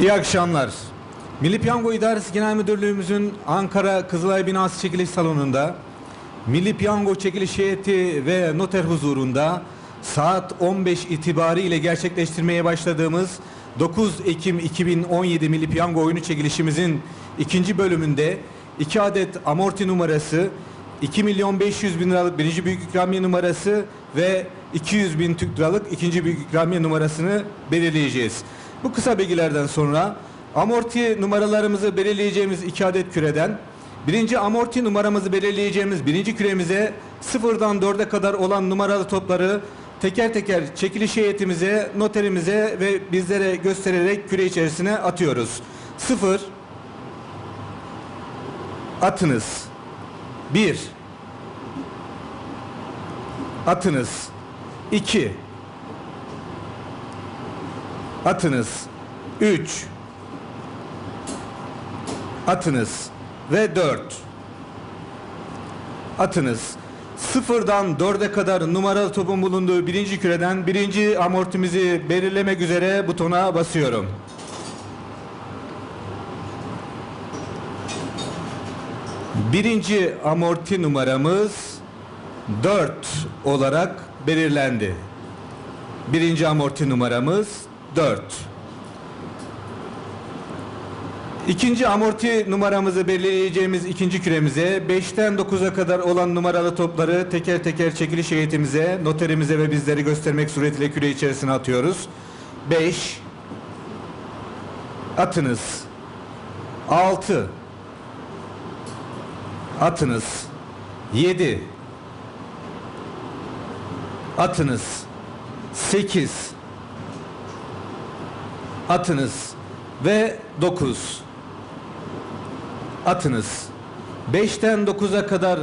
İyi akşamlar. Milli Piyango İdaresi Genel Müdürlüğümüzün Ankara Kızılay Binası Çekiliş Salonu'nda Milli Piyango Çekiliş Heyeti ve noter huzurunda saat 15 itibariyle gerçekleştirmeye başladığımız 9 Ekim 2017 Milli Piyango oyunu çekilişimizin ikinci bölümünde 2 adet amorti numarası 2 milyon 500 bin liralık birinci büyük ikramiye numarası ve 200 bin Türk liralık ikinci büyük ikramiye numarasını belirleyeceğiz. Bu kısa bilgilerden sonra amorti numaralarımızı belirleyeceğimiz iki adet küreden birinci amorti numaramızı belirleyeceğimiz birinci küremize sıfırdan dörde kadar olan numaralı topları teker teker çekiliş heyetimize, noterimize ve bizlere göstererek küre içerisine atıyoruz. Sıfır, atınız. Bir, atınız. İki, atınız. Üç, atınız. Ve dört, atınız. Sıfırdan dörde kadar numaralı topun bulunduğu birinci küreden birinci amortimizi belirlemek üzere butona basıyorum. Birinci amorti numaramız 4 olarak belirlendi. Birinci amorti numaramız 4. İkinci amorti numaramızı belirleyeceğimiz ikinci küremize 5'ten 9'a kadar olan numaralı topları teker teker çekiliş heyetimize, noterimize ve bizleri göstermek suretiyle küre içerisine atıyoruz. 5 atınız. 6 atınız. 7 atınız. 8 atınız ve 9 atınız. 5'ten 9'a kadar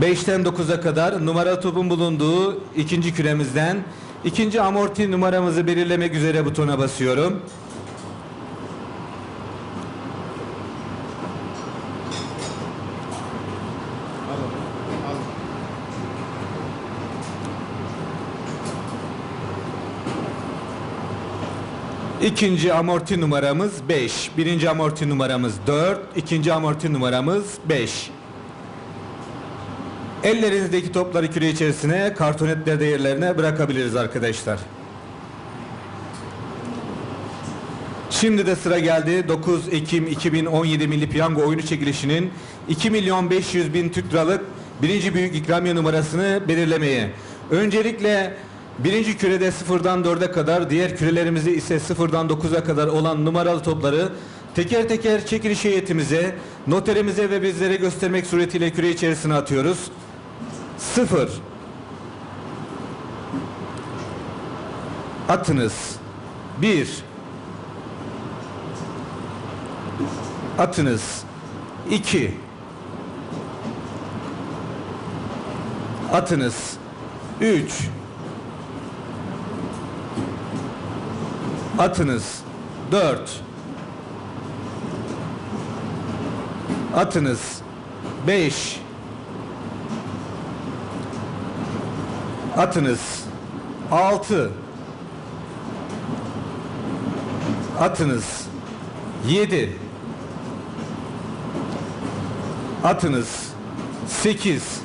5'ten 9'a kadar numara topun bulunduğu ikinci küremizden ikinci amorti numaramızı belirlemek üzere butona basıyorum. İkinci amorti numaramız 5. Birinci amorti numaramız 4. İkinci amorti numaramız 5. Ellerinizdeki topları küre içerisine kartonetler de yerlerine bırakabiliriz arkadaşlar. Şimdi de sıra geldi 9 Ekim 2017 Milli Piyango oyunu çekilişinin 2 milyon 500 bin Türk liralık birinci büyük ikramiye numarasını belirlemeye. Öncelikle birinci kürede sıfırdan 4'e kadar diğer kürelerimizde ise sıfırdan 9'a kadar olan numaralı topları teker teker çekiliş heyetimize, noterimize ve bizlere göstermek suretiyle küre içerisine atıyoruz. 0 Atınız. 1 Atınız. 2 Atınız. 3 Atınız. 4 Atınız. 5 Atınız. 6 Atınız. 7 Atınız. 8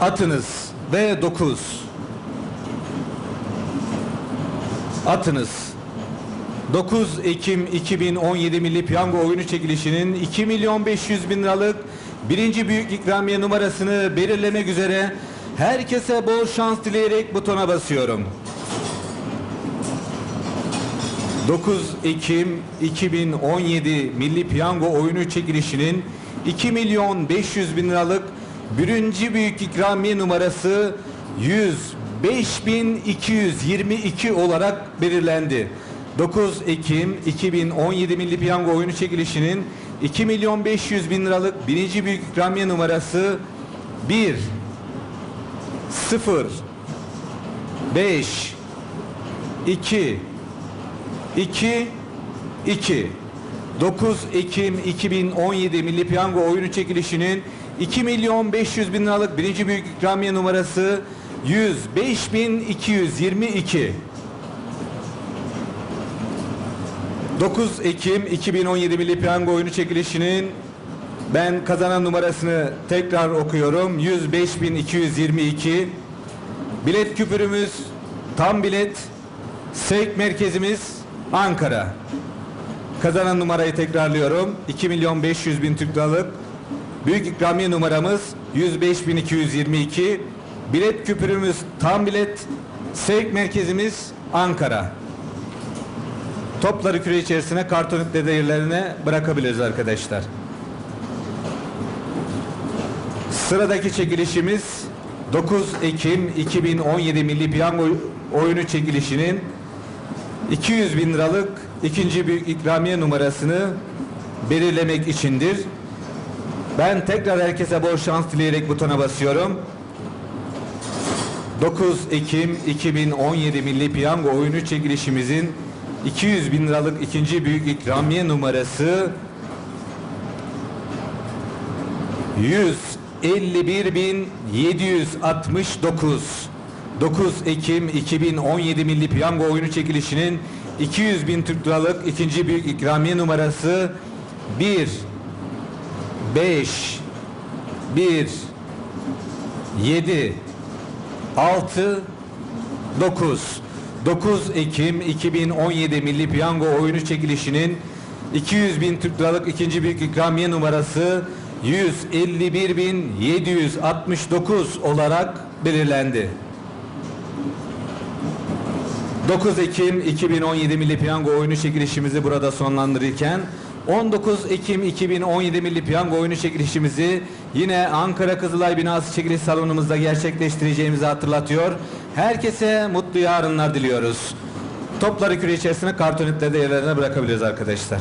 Atınız. Ve 9 Atınız 9 Ekim 2017 Milli Piyango oyunu çekilişinin 2 milyon 500 bin liralık birinci büyük ikramiye numarasını belirlemek üzere herkese bol şans dileyerek butona basıyorum. 9 Ekim 2017 Milli Piyango oyunu çekilişinin 2 milyon 500 bin liralık birinci büyük ikramiye numarası 105.222 olarak belirlendi. 9 Ekim 2017 Milli Piyango oyunu çekilişinin 2 milyon 500 bin liralık birinci büyük ikramiye numarası 1 0 5 2 2 2 9 Ekim 2017 Milli Piyango oyunu çekilişinin 2 milyon 500 bin liralık birinci büyük ikramiye numarası 105222 9 Ekim 2017 Milli Piyango oyunu çekilişinin ben kazanan numarasını tekrar okuyorum. 105222 Bilet küpürümüz tam bilet. Sevk merkezimiz Ankara. Kazanan numarayı tekrarlıyorum. 2 milyon 500 bin Türk liralık. Büyük ikramiye numaramız 105.222. Bilet küpürümüz tam bilet. Sevk merkezimiz Ankara. Topları küre içerisine kartonik değerlerine bırakabiliriz arkadaşlar. Sıradaki çekilişimiz 9 Ekim 2017 Milli Piyango oyunu çekilişinin 200 bin liralık ikinci büyük ikramiye numarasını belirlemek içindir. Ben tekrar herkese bol şans dileyerek butona basıyorum. 9 Ekim 2017 Milli Piyango oyunu çekilişimizin 200 bin liralık ikinci büyük ikramiye numarası 151.769 9 Ekim 2017 Milli Piyango oyunu çekilişinin 200 bin Türk liralık ikinci büyük ikramiye numarası 1 5 1 7 6 9 9 Ekim 2017 Milli Piyango oyunu çekilişinin 200 bin Türk liralık ikinci büyük ikramiye numarası 151.769 olarak belirlendi. 9 Ekim 2017 Milli Piyango oyunu çekilişimizi burada sonlandırırken 19 Ekim 2017 Milli Piyango oyunu çekilişimizi yine Ankara Kızılay binası çekiliş salonumuzda gerçekleştireceğimizi hatırlatıyor. Herkese mutlu yarınlar diliyoruz. Topları küre içerisine kartonitlerde yerlerine bırakabiliriz arkadaşlar.